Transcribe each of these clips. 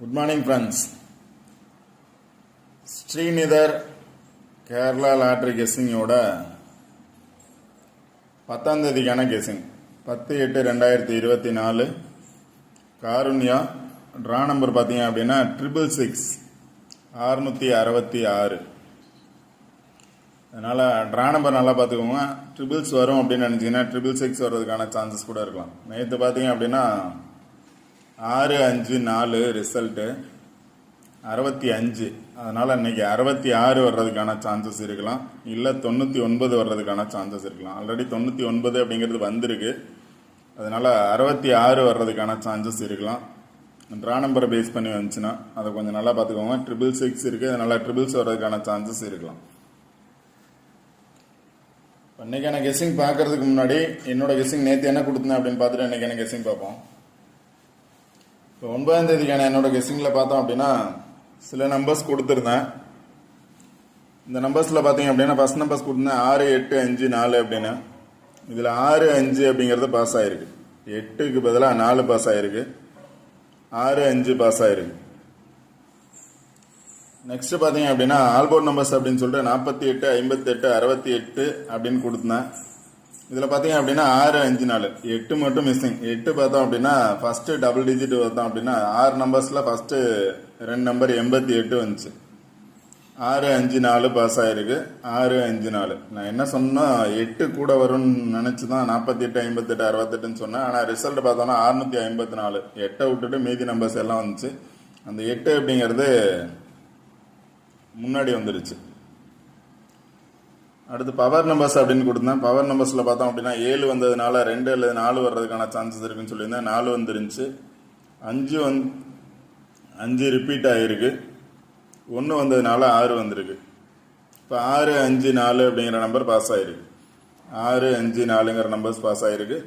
Good morning friends Srinidhar Kerala lottery கெஸ்ஸிங்கோட பத்தாம் தேதிக்கான guessing. பத்து எட்டு ரெண்டாயிரத்தி இருபத்தி நாலு. காருண்யா ட்ரா நம்பர் பார்த்தீங்க அப்படின்னா ட்ரிபிள் சிக்ஸ் அறுநூற்றி அறுபத்தி ஆறு. அதனால் ட்ரா நம்பர் நல்லா பார்த்துக்கோங்க. ட்ரிபிள்ஸ் வரும் அப்படின்னு நினச்சிங்கன்னா ட்ரிபிள் சிக்ஸ் வர்றதுக்கான சான்சஸ் கூட இருக்கலாம். நேற்று பார்த்தீங்க அப்படின்னா ஆறு அஞ்சு நாலு ரிசல்ட்டு அறுபத்தி அஞ்சு. அதனால் இன்றைக்கி அறுபத்தி ஆறு வர்றதுக்கான சான்சஸ் இருக்கலாம். இல்லை தொண்ணூற்றி ஒன்பது வர்றதுக்கான சான்சஸ் இருக்கலாம். ஆல்ரெடி தொண்ணூற்றி ஒன்பது அப்படிங்கிறது வந்திருக்கு. அதனால் அறுபத்தி ஆறு வர்றதுக்கான சான்சஸ் இருக்கலாம். ட்ரா நம்பரை பேஸ் பண்ணி வந்துச்சுன்னா அதை கொஞ்சம் நல்லா பார்த்துக்கோங்க. ட்ரிபிள் சிக்ஸ் இருக்குது அதனால் ட்ரிபிள்ஸ் வர்றதுக்கான சான்சஸ் இருக்கலாம். இன்றைக்கான கெஸ்ஸிங் பார்க்கறதுக்கு முன்னாடி என்னோட கெஸ்ஸிங் நேற்று என்ன கொடுத்தேன் அப்படின்னு பார்த்துட்டு இன்றைக்கான கெஸ்ஸிங் பார்ப்போம்? இப்போ ஒன்பதாம் தேதிக்கான என்னோட கெஸ்ஸிங்கில் பார்த்தோம் அப்படின்னா சில நம்பர்ஸ் கொடுத்துருந்தேன். இந்த நம்பர்ஸில் பார்த்தீங்க அப்படின்னா ஃபஸ்ட் நம்பர்ஸ் கொடுத்துருந்தேன் ஆறு எட்டு அஞ்சு நாலு அப்படின்னு. இதில் ஆறு அஞ்சு அப்படிங்கிறது பாஸ் ஆயிருக்கு. எட்டுக்கு பதிலாக நாலு பாஸ் ஆயிருக்கு. ஆறு அஞ்சு பாஸ் ஆயிருக்கு. நெக்ஸ்ட் பார்த்தீங்க அப்படின்னா ஆல்போர்ட் நம்பர்ஸ் அப்படின்னு சொல்லிட்டு நாற்பத்தி எட்டு ஐம்பத்தெட்டு அறுபத்தி எட்டு அப்படின்னு கொடுத்தேன் இதில் பார்த்தீங்க அப்படின்னா ஆறு அஞ்சு நாலு. எட்டு மட்டும் மிஸ்ஸிங் எட்டு பார்த்தோம் அப்படின்னா ஃபஸ்ட்டு டபுள் டிஜிட் பார்த்தோம் அப்படின்னா ஆறு நம்பர்ஸில் ஃபஸ்ட்டு ரெண்டு நம்பர் எண்பத்தி எட்டு வந்துச்சு. ஆறு அஞ்சு நாலு பாஸ் ஆகிருக்கு ஆறு அஞ்சு நாலு. நான் என்ன சொன்னால் எட்டு கூட வரும்னு நினச்சி தான் நாற்பத்தி எட்டு ஐம்பத்தெட்டு அறுபத்தெட்டுன்னு சொன்னேன். ஆனால் ரிசல்ட் பார்த்தோன்னா அறுநூத்தி ஐம்பத்தி நாலு. எட்டை விட்டுட்டு மீதி நம்பர்ஸ் எல்லாம் வந்துச்சு. அந்த எட்டு அப்படிங்கிறது முன்னாடி வந்துடுச்சு அடுத்து பவர் நம்பர்ஸ் அப்படின்னு கொடுத்தேன். பவர் நம்பர்ஸில் பார்த்தோம் அப்படின்னா ஏழு வந்ததுனால ரெண்டு அல்லது நாலு வர்றதுக்கான சான்சஸ் இருக்குன்னு சொல்லியிருந்தேன். நாலு வந்துருந்துச்சு. அஞ்சு வந் அஞ்சு ரிப்பீட் ஆகிருக்கு ஒன்று வந்ததுனால ஆறு வந்திருக்கு. இப்போ ஆறு அஞ்சு நாலு அப்படிங்கிற நம்பர் பாஸ் ஆகிருக்கு ஆறு அஞ்சு நாலுங்கிற நம்பர்ஸ் பாஸ் ஆகிருக்கு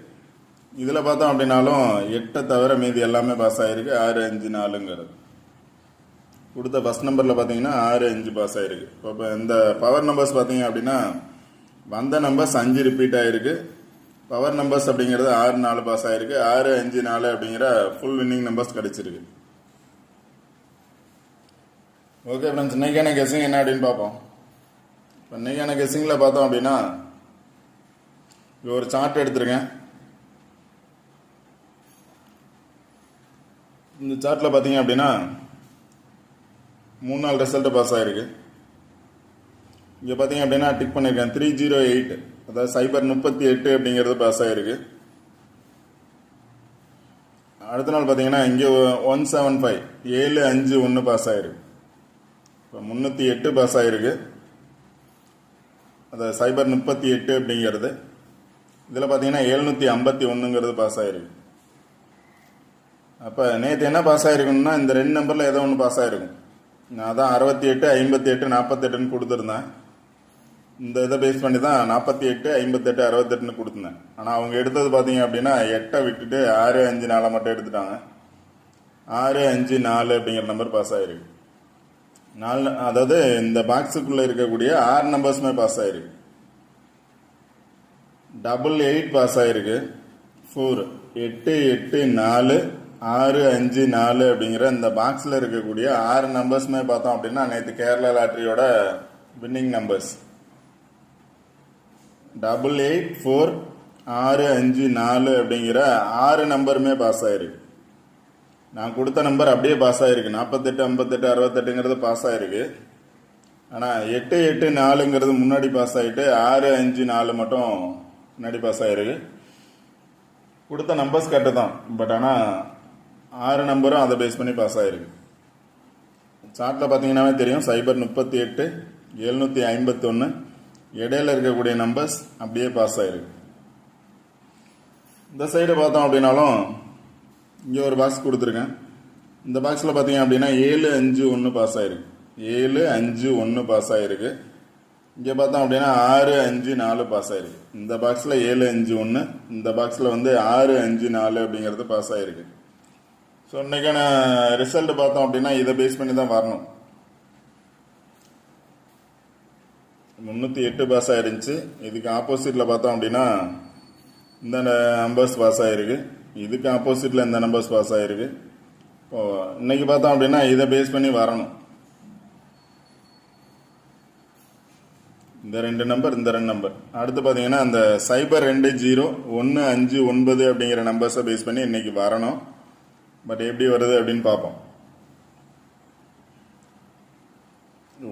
இதில் பார்த்தோம் அப்படின்னாலும் எட்டை தவிர மீதி எல்லாமே பாஸ் ஆகிருக்கு ஆறு அஞ்சு நாலுங்கிறது. கொடுத்த ஃபஸ்ட் நம்பரில் பார்த்தீங்கன்னா ஆறு அஞ்சு பாஸ் ஆயிருக்கு. இப்போ இந்த பவர் நம்பர்ஸ் பார்த்தீங்க அப்படின்னா வந்த நம்பர்ஸ் அஞ்சு ரிப்பீட் ஆகிருக்கு பவர் நம்பர்ஸ் அப்படிங்கிறது ஆறு நாலு பாஸ் ஆயிருக்கு. ஆறு அஞ்சு நாலு அப்படிங்கிற ஃபுல் வின்னிங் நம்பர்ஸ் கிடச்சிருக்கு. ஓகே ஃப்ரெண்ட்ஸ் இன்றைக்கான கெஸிங் என்ன அப்படின்னு பார்ப்போம். இப்போ இன்றைக்கான கெஸ்ஸிங்கில் பார்த்தோம் அப்படின்னா இது ஒரு சார்ட் எடுத்திருக்கேன். இந்த சார்ட்டில் பார்த்தீங்க அப்படின்னா மூணு நாள் ரிசல்ட்டு பாஸ் ஆகிருக்கு இங்கே பார்த்தீங்க அப்படின்னா டிக் பண்ணியிருக்கேன் த்ரீ ஜீரோ எயிட் அதாவது சைபர் முப்பத்தி எட்டு அப்படிங்கிறது பாஸ் ஆகிருக்கு அடுத்த நாள் பார்த்தீங்கன்னா இங்கே ஒன் செவன் ஃபைவ் ஏழு அஞ்சு ஒன்று பாஸ் ஆகிருக்கு இப்போ முந்நூற்றி எட்டு பாஸ் ஆகிருக்கு அது சைபர் முப்பத்தி எட்டு அப்படிங்கிறது இதில் பார்த்தீங்கன்னா எழுநூற்றி ஐம்பத்தி ஒன்றுங்கிறது பாஸ் ஆகிருக்கு அப்போ நேற்று என்ன பாஸ் ஆகிருக்குன்னா இந்த ரெண்டு நம்பரில் ஏதோ ஒன்று பாஸ் ஆகிருக்கும் நான் தான் அறுபத்தி எட்டு ஐம்பத்தி எட்டு நாற்பத்தெட்டுன்னு கொடுத்துருந்தேன். இந்த இதை பேஸ் பண்ணி தான் நாற்பத்தி எட்டு ஐம்பத்தெட்டு அறுபத்தெட்டுன்னு கொடுத்துருந்தேன் ஆனால் அவங்க எடுத்தது பார்த்தீங்க அப்படின்னா எட்டை விட்டுட்டு ஆறு அஞ்சு நாலை மட்டும் எடுத்துட்டாங்க. ஆறு அஞ்சு நாலு அப்படிங்கிற நம்பர் பாஸ் ஆயிருக்கு. நாலு அதாவது இந்த பாக்ஸுக்குள்ளே இருக்கக்கூடிய ஆறு நம்பர்ஸுமே பாஸ் ஆயிருக்கு. டபுள் எயிட் பாஸ் ஆயிருக்கு. ஃபோர் எட்டு எட்டு நாலு ஆறு அஞ்சு நாலு அப்படிங்கிற இந்த பாக்ஸில் இருக்கக்கூடிய ஆறு நம்பர்ஸுமே பார்த்தோம் அப்படின்னா நேற்று Kerala லாட்ரியோட winning numbers double eight four ஆறு அஞ்சு நாலு அப்படிங்கிற ஆறு நம்பருமே பாஸ் ஆயிருக்கு. நான் கொடுத்த நம்பர் அப்படியே பாஸ் ஆயிருக்கு. நாற்பத்தெட்டு ஐம்பத்தெட்டு அறுபத்தெட்டுங்கிறது பாஸ் ஆயிருக்கு. ஆனால் எட்டு எட்டு நாலுங்கிறது முன்னாடி பாஸ் ஆகிட்டு ஆறு அஞ்சு நாலு மட்டும் முன்னாடி பாஸ் ஆயிருக்கு. கொடுத்த நம்பர்ஸ் கரெக்டு தான். பட் ஆனால் ஆறு நம்பரும் அதை பேஸ் பண்ணி பாஸ் ஆகிருக்கு சார்ட்டில் பார்த்தீங்கன்னாவே தெரியும். சைபர் முப்பத்தி எட்டு எழுநூற்றி ஐம்பத்தொன்று இடையில இருக்கக்கூடிய நம்பர்ஸ் அப்படியே பாஸ் ஆகிருக்கு இந்த சைடு பார்த்தோம் அப்படின்னாலும் இங்கே ஒரு பாக்ஸ் கொடுத்துருக்கேன். இந்த பாக்ஸில் பார்த்தீங்க அப்படின்னா ஏழு அஞ்சு ஒன்று பாஸ் ஆகிருக்கு ஏழு அஞ்சு ஒன்று பாஸ் ஆகிருக்கு இங்கே பார்த்தோம் அப்படின்னா ஆறு அஞ்சு நாலு பாஸ் ஆகிருக்கு இந்த பாக்ஸில் ஏழு அஞ்சு ஒன்று இந்த பாக்ஸில் வந்து ஆறு அஞ்சு நாலு அப்படிங்கிறது பாஸ் ஆகிருக்கு ஸோ இன்றைக்கான ரிசல்ட் பார்த்தோம் அப்படின்னா இதை பேஸ் பண்ணி தான் வரணும். முந்நூற்றி எட்டு பாஸ் ஆயிருந்துச்சு. இதுக்கு ஆப்போசிட்டில் பார்த்தோம் அப்படின்னா இந்த நம்பர்ஸ் பாஸ் ஆயிருக்கு. இதுக்கு ஆப்போசிட்டில் இந்த நம்பர்ஸ் பாஸ் ஆயிருக்கு. இப்போ இன்றைக்கி பார்த்தோம் அப்படின்னா இதை பேஸ் பண்ணி வரணும். இந்த ரெண்டு நம்பர் இந்த ரெண்டு நம்பர் அடுத்து பார்த்தீங்கன்னா அந்த சைபர் ரெண்டு ஜீரோ ஒன்று அஞ்சு ஒன்பது அப்படிங்கிற நம்பர்ஸை பேஸ் பண்ணி இன்றைக்கி வரணும். பட் எப்படி வருது அப்படின்னு பார்ப்போம்.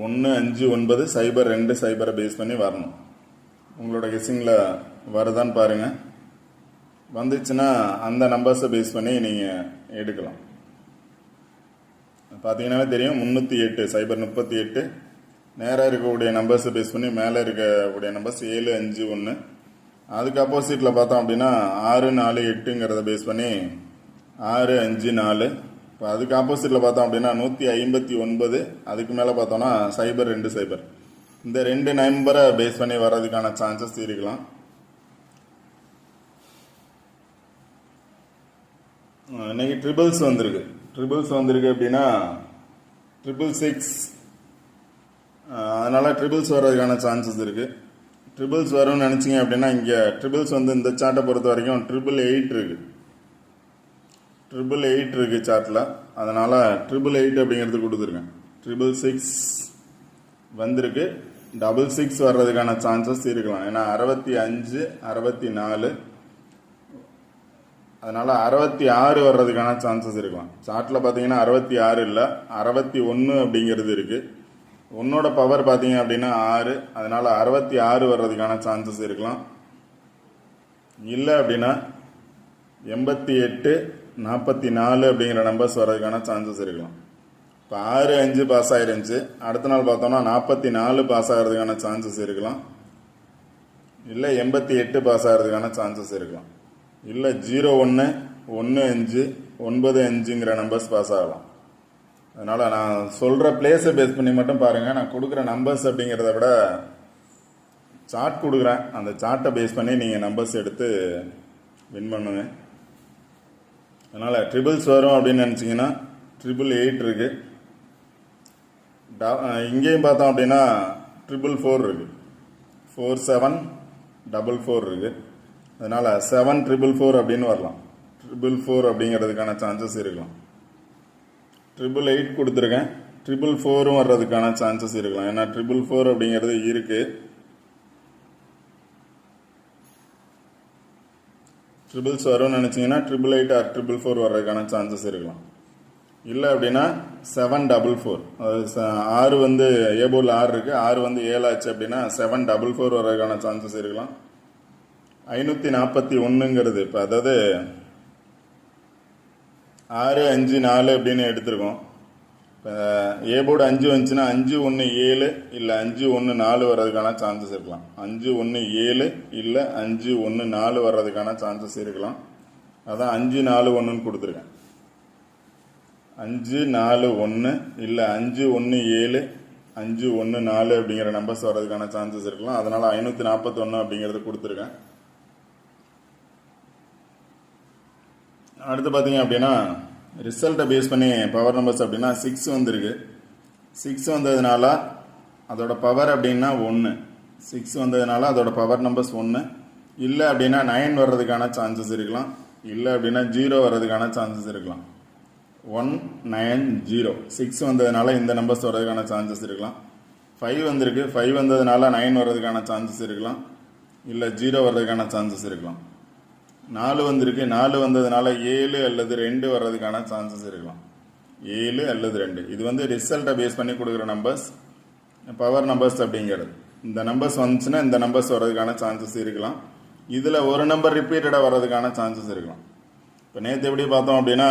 ஒன்று அஞ்சு ஒன்பது சைபர் ரெண்டு சைபரை பேஸ் பண்ணி வரணும். உங்களோட கெஸ்ஸிங்கில் வருதான்னு பாருங்கள் வந்துச்சுன்னா அந்த நம்பர்ஸை பேஸ் பண்ணி நீங்கள் எடுக்கலாம். பார்த்தீங்கன்னாவே தெரியும் முந்நூற்றி எட்டு சைபர் முப்பத்தி எட்டு. நேராக இருக்கக்கூடிய நம்பர்ஸை பேஸ் பண்ணி மேலே இருக்கக்கூடிய நம்பர்ஸ் ஏழு அஞ்சு ஒன்று அதுக்கு அப்போசிட்டில் பார்த்தோம் அப்படின்னா ஆறு நாலு எட்டுங்கிறத பேஸ் பண்ணி ஆறு அஞ்சு நாலு. இப்போ அதுக்கு ஆப்போசிட்டில் பார்த்தோம் அப்படின்னா நூற்றி ஐம்பத்தி ஒன்பது. அதுக்கு மேலே பார்த்தோம்னா சைபர் ரெண்டு சைபர் இந்த ரெண்டு நம்பரை பேஸ் பண்ணி வர்றதுக்கான சான்சஸ் இருக்கலாம். இன்றைக்கி இன்னைக்கு ட்ரிபிள்ஸ் வந்திருக்கு. ட்ரிபிள்ஸ் வந்திருக்கு அப்படின்னா ட்ரிபிள் சிக்ஸ் அதனால் ட்ரிபிள்ஸ் வர்றதுக்கான சான்சஸ் இருக்குது ட்ரிபிள்ஸ் வரும்னு நினச்சிங்க அப்படின்னா இங்கே ட்ரிபிள்ஸ் வந்து இந்த சார்ட்டை பொறுத்த வரைக்கும் ட்ரிபிள் எயிட் இருக்குது ட்ரிபிள் எயிட் இருக்குது சார்ட்டில் அதனால் ட்ரிபிள் எயிட் அப்படிங்கிறது கொடுத்துருக்கேன் ட்ரிபிள் சிக்ஸ் வந்திருக்கு. டபுள் சிக்ஸ் வர்றதுக்கான சான்சஸ் இருக்கலாம். ஏன்னா அறுபத்தி அஞ்சு அறுபத்தி நாலு. அதனால அறுபத்தி ஆறு வர்றதுக்கான சான்சஸ் இருக்கலாம். சார்ட்டில் பார்த்தீங்கன்னா அறுபத்தி ஆறு இல்லை அறுபத்தி ஒன்று அப்படிங்கிறது இருக்கு. உன்னோட பவர் பார்த்தீங்க அப்படின்னா ஆறு. அதனால அறுபத்தி ஆறு வர்றதுக்கான சான்சஸ் இருக்கலாம். இல்லை அப்படின்னா எண்பத்தி எட்டு நாற்பத்தி நாலு அப்படிங்கிற நம்பர்ஸ் வர்றதுக்கான சான்சஸ் இருக்கலாம். இப்போ ஆறு அஞ்சு பாஸ் ஆகிருந்துச்சு அடுத்த நாள் பார்த்தோம்னா நாற்பத்தி நாலு பாஸ் ஆகிறதுக்கான சான்சஸ் இருக்கலாம். இல்லை எண்பத்தி எட்டு பாஸ் ஆகிறதுக்கான சான்சஸ் இருக்கலாம். இல்லை ஜீரோ ஒன்று ஒன்று அஞ்சு ஒன்பது அஞ்சுங்கிற நம்பர்ஸ் பாஸ் ஆகலாம். அதனால் நான் சொல்கிற பிளேஸை பேஸ் பண்ணி மட்டும் பாருங்கள் நான் கொடுக்குற நம்பர்ஸ் அப்படிங்கிறத விட சார்ட் கொடுக்குறேன். அந்த சார்ட்டை பேஸ் பண்ணி நீங்கள் நம்பர்ஸ் எடுத்து வின் பண்ணுவேன் அதனால் ட்ரிபிள்ஸ் வரும் அப்படின்னு நினச்சிங்கன்னா ட்ரிபிள் எயிட் இருக்குது ட- இங்கேயும் பார்த்தோம் அப்படின்னா ட்ரிபிள் ஃபோர் இருக்குது ஃபோர் செவன் டபுள் ஃபோர் இருக்குது அதனால் செவன் ட்ரிபிள் ஃபோர் அப்படின்னு வரலாம். ட்ரிபிள் ஃபோர் அப்படிங்கிறதுக்கான சான்சஸ் இருக்கலாம். ட்ரிபிள் எயிட் கொடுத்துருக்கேன். ட்ரிபிள் ஃபோரும் வர்றதுக்கான சான்சஸ் இருக்கலாம். ஏன்னா ட்ரிபிள் ஃபோர் அப்படிங்கிறது இருக்குது ட்ரிபிள்ஸ் வரும்னு நினச்சிங்கன்னா triple eight or triple four வர்றதுக்கான சான்சஸ் இருக்கலாம். இல்லை அப்படின்னா செவன் டபுள் ஃபோர் அதாவது ஆறு வந்து ஏபோல் ஆறு இருக்குது ஆறு வந்து ஏழாச்சு அப்படின்னா செவன் டபுள் ஃபோர் வர்றதுக்கான சான்சஸ் இருக்கலாம். ஐநூற்றி நாற்பத்தி ஒன்றுங்கிறது இப்போ அதாவது ஆறு அஞ்சு நாலு அப்படின்னு எடுத்திருக்கோம். ஏ போர்டு அஞ்சு வந்துச்சுன்னா அஞ்சு ஒன்று ஏழு இல்லை அஞ்சு ஒன்று நாலு வர்றதுக்கான சான்சஸ் இருக்கலாம். அஞ்சு ஒன்று ஏழு இல்லை அஞ்சு ஒன்று நாலு வர்றதுக்கான சான்சஸ் இருக்கலாம். அதான் அஞ்சு நாலு ஒன்றுன்னு கொடுத்துருக்கேன். அஞ்சு நாலு ஒன்று இல்லை அஞ்சு ஒன்று ஏழு அஞ்சு ஒன்று நாலு அப்படிங்கிற நம்பர்ஸ் வர்றதுக்கான சான்சஸ் இருக்கலாம். அதனால் ஐநூற்றி நாற்பத்தொன்று அப்படிங்கிறது கொடுத்துருக்கேன். அடுத்து பார்த்தீங்க அப்படின்னா ரிசல்ட்டை பேஸ் பண்ணி பவர் நம்பர்ஸ் அப்படின்னா சிக்ஸ் வந்திருக்கு. சிக்ஸ் வந்ததுனால அதோட பவர் அப்படின்னா ஒன்று சிக்ஸ் வந்ததுனால அதோட பவர் நம்பர்ஸ் ஒன்று இல்லை அப்படின்னா நைன் வர்றதுக்கான சான்சஸ் இருக்கலாம். இல்லை அப்படின்னா ஜீரோ வர்றதுக்கான சான்சஸ் இருக்கலாம். ஒன் நைன் ஜீரோ சிக்ஸ் வந்ததுனால இந்த நம்பர்ஸ் வர்றதுக்கான சான்சஸ் இருக்கலாம். ஃபைவ் வந்திருக்கு. ஃபைவ் வந்ததுனால நைன் வர்றதுக்கான சான்சஸ் இருக்கலாம். இல்லை ஜீரோ வர்றதுக்கான சான்சஸ் இருக்கலாம். நாலு வந்திருக்கு. நாலு வந்ததுனால ஏழு அல்லது ரெண்டு வர்றதுக்கான சான்சஸ் இருக்கலாம். ஏழு அல்லது ரெண்டு. இது வந்து ரிசல்ட்டை பேஸ் பண்ணி கொடுக்குற நம்பர்ஸ் பவர் நம்பர்ஸ் அப்படிங்கிறது. இந்த நம்பர்ஸ் வந்துச்சுன்னா இந்த நம்பர்ஸ் வர்றதுக்கான சான்சஸ் இருக்கலாம். இதில் ஒரு நம்பர் ரிப்பீட்டடாக வர்றதுக்கான சான்சஸ் இருக்கலாம். இப்போ நேற்று எப்படி பார்த்தோம் அப்படின்னா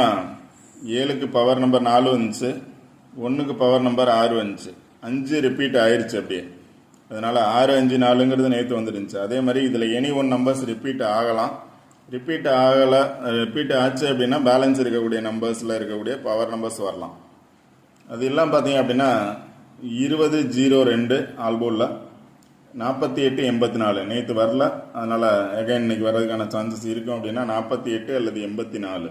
ஏழுக்கு பவர் நம்பர் நாலு வந்துச்சு. ஒன்றுக்கு பவர் நம்பர் ஆறு வந்துச்சு. அஞ்சு ரிப்பீட் ஆயிடுச்சு அப்படியே. அதனால் ஆறு அஞ்சு நாலுங்கிறது நேற்று வந்துருந்துச்சு. அதே மாதிரி இதில் எனி ஒன் நம்பர்ஸ் ரிப்பீட் ஆகலாம். ரிப்பீட் ஆகலை ரிப்பீட் ஆச்சு அப்படின்னா பேலன்ஸ் இருக்கக்கூடிய நம்பர்ஸில் இருக்கக்கூடிய பவர் நம்பர்ஸ் வரலாம். அது எல்லாம் பார்த்தீங்க அப்படின்னா இருபது ஜீரோ ரெண்டு ஆல்போலில் நாற்பத்தி எட்டு எண்பத்தி நாலு. நேற்று வரல அதனால் அகைன் இன்னைக்கு வர்றதுக்கான சான்சஸ் இருக்கும் அப்படின்னா நாற்பத்தி எட்டு அல்லது எண்பத்தி நாலு.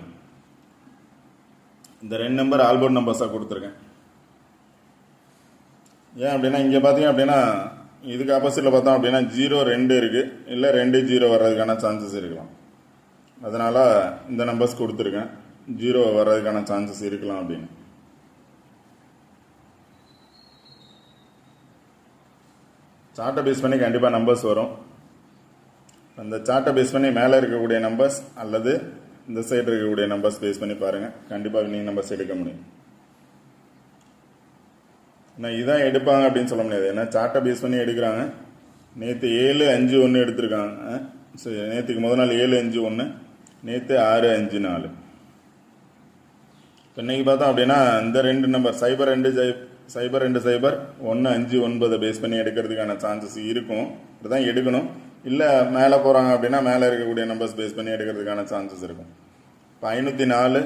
இந்த ரெண்டு நம்பர் ஆல்போர்ட் நம்பர்ஸாக கொடுத்துருக்கேன். ஏன் அப்படின்னா இங்கே பார்த்தீங்க அப்படின்னா இதுக்கு ஆப்போசிட்டில் பார்த்தோம் அப்படின்னா ஜீரோ ரெண்டு இருக்குது இல்லை ரெண்டு ஜீரோ வர்றதுக்கான சான்சஸ் இருக்கலாம். அதனால் இந்த நம்பர்ஸ் கொடுத்துருக்கேன். ஜீரோ வர்றதுக்கான சான்சஸ் இருக்கலாம் அப்படின்னு. சார்ட்டை பேஸ் பண்ணி கண்டிப்பாக நம்பர்ஸ் வரும். அந்த சார்ட்டை பேஸ் பண்ணி மேலே இருக்கக்கூடிய நம்பர்ஸ் அல்லது இந்த சைடு இருக்கக்கூடிய நம்பர்ஸ் பேஸ் பண்ணி பாருங்கள் கண்டிப்பாக வின்னிங் நம்பர்ஸ் எடுக்க முடியும். நான் இதான் எடுப்பாங்க அப்படின்னு சொல்ல முடியாது. ஏன்னா சார்ட்டை பேஸ் பண்ணி எடுக்கிறாங்க. நேற்று ஏழு அஞ்சு ஒன்று எடுத்திருக்காங்க. சரி நேற்றுக்கு முதல் நாள் ஏழு அஞ்சு ஒன்று நேற்று ஆறு அஞ்சு நாலு. இப்போ இன்னைக்கு பார்த்தோம் அப்படின்னா இந்த ரெண்டு நம்பர் சைபர் ரெண்டு சை சைபர் ரெண்டு சைபர் ஒன்று அஞ்சு ஒன்பதை பேஸ் பண்ணி எடுக்கிறதுக்கான சான்சஸ் இருக்கும். இதுதான் எடுக்கணும். இல்லை மேலே போகிறாங்க அப்படின்னா மேலே இருக்கக்கூடிய நம்பர்ஸ் பேஸ் பண்ணி எடுக்கிறதுக்கான சான்சஸ் இருக்கும். இப்போ ஐநூற்றி நாலு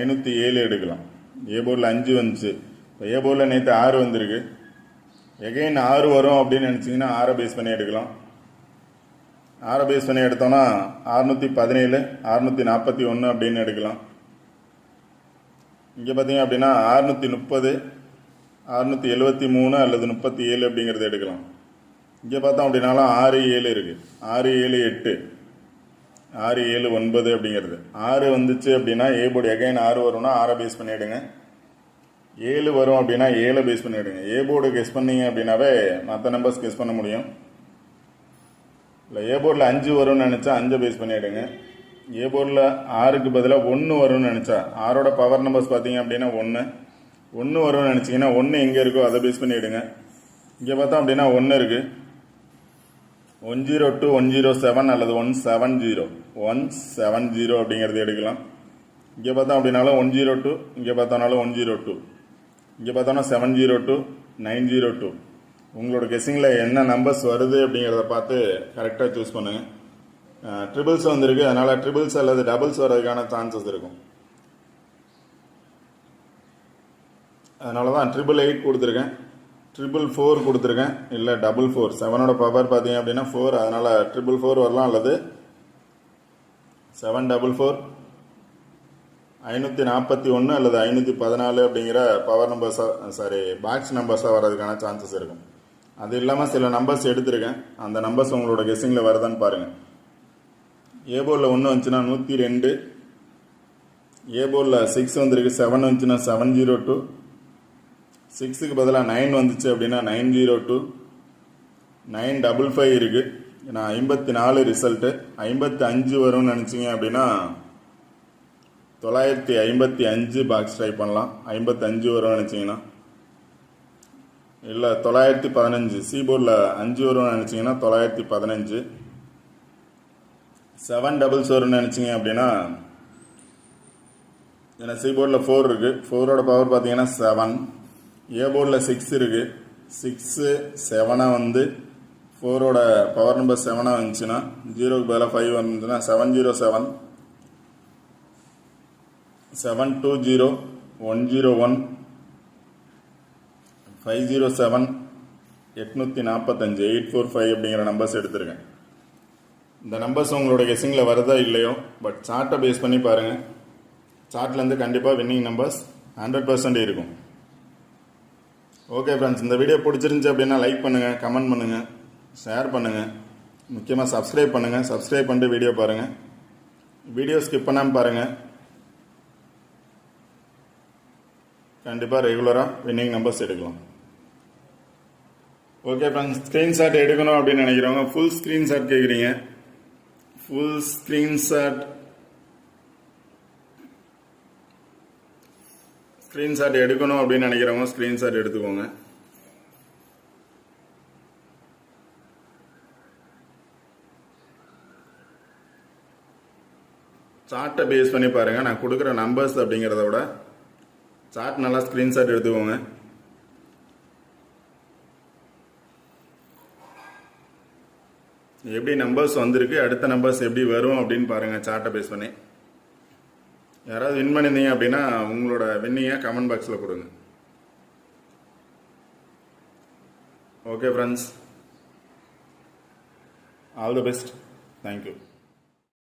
ஐநூற்றி ஏழு எடுக்கலாம். ஏ போர்டில் அஞ்சு வந்துச்சு. இப்போ ஏ போர்டில் நேற்று ஆறு வந்திருக்கு. எகைன் ஆறு வரும் அப்படின்னு நினச்சிங்கன்னா ஆறை பேஸ் பண்ணி எடுக்கலாம். ஆரபேசனை பண்ணி எடுத்தோம்னா அறுநூற்றி பதினேழு அறுநூற்றி நாற்பத்தி ஒன்று அப்படின்னு எடுக்கலாம். இங்கே பார்த்தீங்க அப்படின்னா அறுநூற்றி முப்பது அறுநூற்றி எழுபத்தி மூணு அல்லது முப்பத்தி ஏழு அப்படிங்கிறத எடுக்கலாம். இங்கே பார்த்தோம் அப்படின்னாலும் ஆறு ஏழு இருக்குது ஆறு ஏழு எட்டு. ஆறு ஏழு ஒன்பது அப்படிங்கிறது. ஆறு வந்துச்சு அப்படின்னா ஏ போர்டு எகைன் ஆறு வரும்னா ஆறை பேஸ் பண்ணிவிடுங்க ஏழு வரும் அப்படின்னா ஏழை பேஸ் பண்ணிவிடுங்க ஏ போர்டு கெஸ் பண்ணீங்க அப்படின்னாவே மற்ற நம்பர்ஸ் கெஸ் பண்ண முடியும். இல்லை ஏ போர்டில் அஞ்சு வரும்னு நினச்சா அஞ்சை பேஸ் பண்ணிவிடுங்க ஏ போர்டில் ஆறுக்கு பதிலாக ஒன்று வரும்னு நினச்சா ஆறோட பவர் நம்பர்ஸ் பார்த்தீங்க அப்படின்னா ஒன்று ஒன்று வரும்னு நினச்சிங்கன்னா ஒன்று எங்கே இருக்கோ அதை பேஸ் பண்ணிவிடுங்க இங்கே பார்த்தோம் அப்படின்னா ஒன்று இருக்குது one zero two one zero seven அல்லது one seven zero one seven zero அப்படிங்கிறது எடுக்கலாம். இங்கே பார்த்தோம் அப்படின்னாலும் ஒன் ஜீரோ டூ இங்கே பார்த்தோம்னாலும் ஒன் ஜீரோ டூ இங்கே பார்த்தோன்னா seven zero two nine zero two உங்களோட கெஸ்ஸிங்கில் என்ன நம்பர்ஸ் வருது அப்படிங்கிறத பார்த்து கரெக்டாக சூஸ் பண்ணுங்கள் ட்ரிபிள்ஸ் வந்திருக்கு. அதனால் ட்ரிபிள்ஸ் அல்லது டபுள்ஸ் வர்றதுக்கான சான்சஸ் இருக்கும். அதனால தான் ட்ரிபிள் எயிட் கொடுத்துருக்கேன். ட்ரிபிள் ஃபோர் கொடுத்துருக்கேன். இல்லை டபுள் ஃபோர் செவனோட பவர் பார்த்தீங்க அப்படின்னா ஃபோர் அதனால் ட்ரிபிள் ஃபோர் வரலாம். அல்லது செவன் டபுள் ஃபோர் ஐநூற்றி நாற்பத்தி ஒன்று அல்லது ஐநூற்றி பதினாலு அப்படிங்கிற பவர் நம்பர்ஸாக சாரி பாக்ஸ் நம்பர்ஸாக வர்றதுக்கான சான்சஸ் இருக்கும். அது இல்லாமல் சில நம்பர்ஸ் எடுத்திருக்கேன். அந்த நம்பர்ஸ் உங்களோட கெஸ்ஸிங்கில் வருதான்னு பாருங்கள் ஏ ஒன்று வந்துச்சுன்னா நூற்றி ரெண்டு. ஏ சிக்ஸ் வந்திருக்கு செவன் வந்துச்சுன்னா செவன் ஜீரோ டூ சிக்ஸுக்கு பதிலாக நைன் வந்துச்சு அப்படின்னா nine zero two nine double five இருக்குது நான் ஐம்பத்தி நாலு ரிசல்ட்டு ஐம்பத்தி அஞ்சு வரும்னு நினச்சிங்க அப்படின்னா தொள்ளாயிரத்தி ஐம்பத்தி அஞ்சு பாக்ஸ் ட்ரை பண்ணலாம். ஐம்பத்தஞ்சு வரும்னு நினச்சிங்கன்னா. இல்லை தொள்ளாயிரத்தி பதினஞ்சு. சீபோர்டில் அஞ்சு வரும்னு நினச்சிங்கன்னா தொள்ளாயிரத்தி பதினஞ்சு. செவன் டபுள்ஸ் வரும்னு நினச்சிங்க அப்படின்னா ஏன்னா சி போர்டில் ஃபோர் இருக்குது ஃபோரோட பவர் பார்த்தீங்கன்னா செவன் ஏ போர்டில் சிக்ஸ் இருக்குது சிக்ஸு செவனாக வந்து ஃபோரோட பவர் நம்பர் செவனாக வந்துச்சுன்னா ஜீரோக்கு பதிலாக ஃபைவ் வந்துச்சுன்னா seven zero seven seven two zero one zero one five zero seven எட்நூற்றி நாற்பத்தஞ்சு எயிட் ஃபோர் ஃபைவ் அப்படிங்கிற நம்பர்ஸ் எடுத்துருக்கேன். இந்த நம்பர்ஸ் உங்களோட கெஸிங்கில் வருதா இல்லையோ பட் சார்ட்டை பேஸ் பண்ணி பாருங்கள் சார்ட்லேருந்து கண்டிப்பாக வின்னிங் நம்பர்ஸ் ஹண்ட்ரட் பர்சன்ட் இருக்கும். ஓகே ஃப்ரெண்ட்ஸ் இந்த வீடியோ பிடிச்சிருந்துச்சி அப்படின்னா லைக் பண்ணுங்கள் கமெண்ட் பண்ணுங்கள் ஷேர் பண்ணுங்கள் முக்கியமாக சப்ஸ்கிரைப் பண்ணுங்கள் சப்ஸ்கிரைப் பண்ணிட்டு வீடியோ பாருங்கள் வீடியோ ஸ்கிப் பண்ணாமல் பாருங்கள் கண்டிப்பாக ரெகுலராக வின்னிங் நம்பர்ஸ் எடுக்கலாம். ஓகே ஃப்ரெண்ட்ஸ் ஸ்க்ரீன்ஷாட் எடுக்கணும் அப்படின்னு நினைக்கிறவங்க ஃபுல் ஸ்க்ரீன்ஷாட் கேட்குறீங்க ஃபுல் ஸ்க்ரீன்ஷாட் ஸ்க்ரீன்ஷாட் எடுக்கணும் அப்படின்னு நினைக்கிறவங்க ஸ்க்ரீன்ஷாட் எடுத்துக்கோங்க. சார்ட்டை பேஸ் பண்ணி பாருங்கள் நான் கொடுக்குற நம்பர்ஸ் அப்படிங்கிறத விட சார்ட் நல்லா ஸ்க்ரீன்ஷாட் எடுத்துக்கோங்க. எப்படி நம்பர்ஸ் வந்திருக்கு அடுத்த நம்பர்ஸ் எப்படி வரும் அப்படின்னு பாருங்கள் சார்ட்டை பேஸ் பண்ணி. யாராவது வின் பண்ணியிருந்தீங்க அப்படின்னா உங்களோட வின்னிங்கை கமெண்ட் பாக்ஸில் கொடுங்க. Okay friends all the best thank you